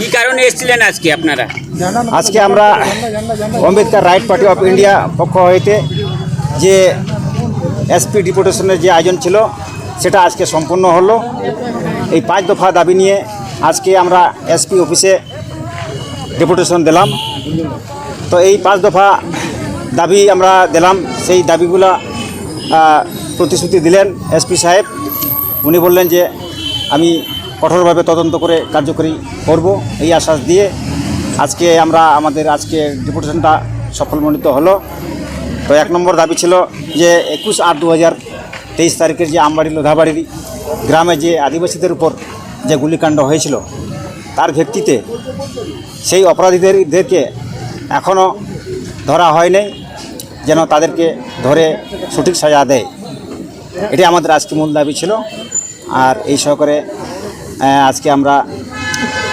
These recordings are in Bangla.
কি কারণে এসেছিলেন আজকে আপনারা? আজকে আমরা Ambedkar right party of India পক্ষ হইতে যে এসপি ডিপুটেশনের যে আয়োজন ছিল, সেটা আজকে সম্পূর্ণ হলো। এই পাঁচ দফা দাবি নিয়ে আজকে আমরা এসপি অফিসে ডেপুটেশন দিলাম। তো এই পাঁচ দফা দাবি আমরা দিলাম। সেই দাবিগুলা প্রতিশ্রুতি দিলেন এসপি সাহেব। উনি বললেন যে, আমি কঠোরভাবে তদন্ত করে কার্যকরী করব, এই আশ্বাস দিয়ে আজকে আমরা আমাদের আজকে ডেপুটেশনটা সফলমণ্ডিত হলো। তো এক নম্বর দাবি ছিল যে একুশ আট দু হাজার তেইশ তারিখের যে আমবাড়ি লোধাবাড়ি গ্রামে যে আদিবাসীদের উপর যে গুলিকাণ্ড হয়েছিল, তার ভিত্তিতে সেই অপরাধীদেরকে এখনও ধরা হয়নি যেন তাদেরকে ধরে সঠিক সাজা দেয়। এটি আমাদের আজকে মূল দাবি ছিল। আর এই সহকারে আজকে আমরা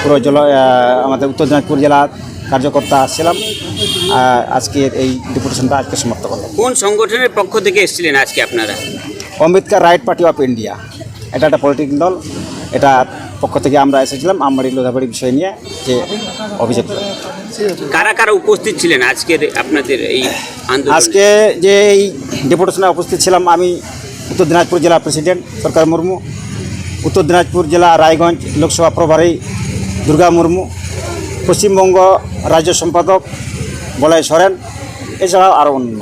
পুরো জল আমাদের উত্তর দিনাজপুর জেলার কার্যকর্তা আসছিলাম। আজকে এই ডেপুটেশনটা আজকে সমাপ্ত করলাম। কোন সংগঠনের পক্ষ থেকে এসেছিলেন আজকে আপনারা? Ambedkar right party of India. এটা একটা পলিটিক্যাল দল। এটা পক্ষ থেকে আমরা এসেছিলাম আমবাড়ি লোধাবাড়ি বিষয় নিয়ে যে অভিযোগ। কারা কারা উপস্থিত ছিলেন আজকের আপনাদের এই আজকে যে এই ডেপুটেশনে উপস্থিত ছিলাম আমি উত্তর দিনাজপুর জেলা প্রেসিডেন্ট সরকার মুর্মু উত্তর দিনাজপুর জেলা রায়গঞ্জ লোকসভা প্রভারী দুর্গা মুর্মু, পশ্চিমবঙ্গ রাজ্য সম্পাদক বলাই সরেন, এছাড়াও আরও অন্য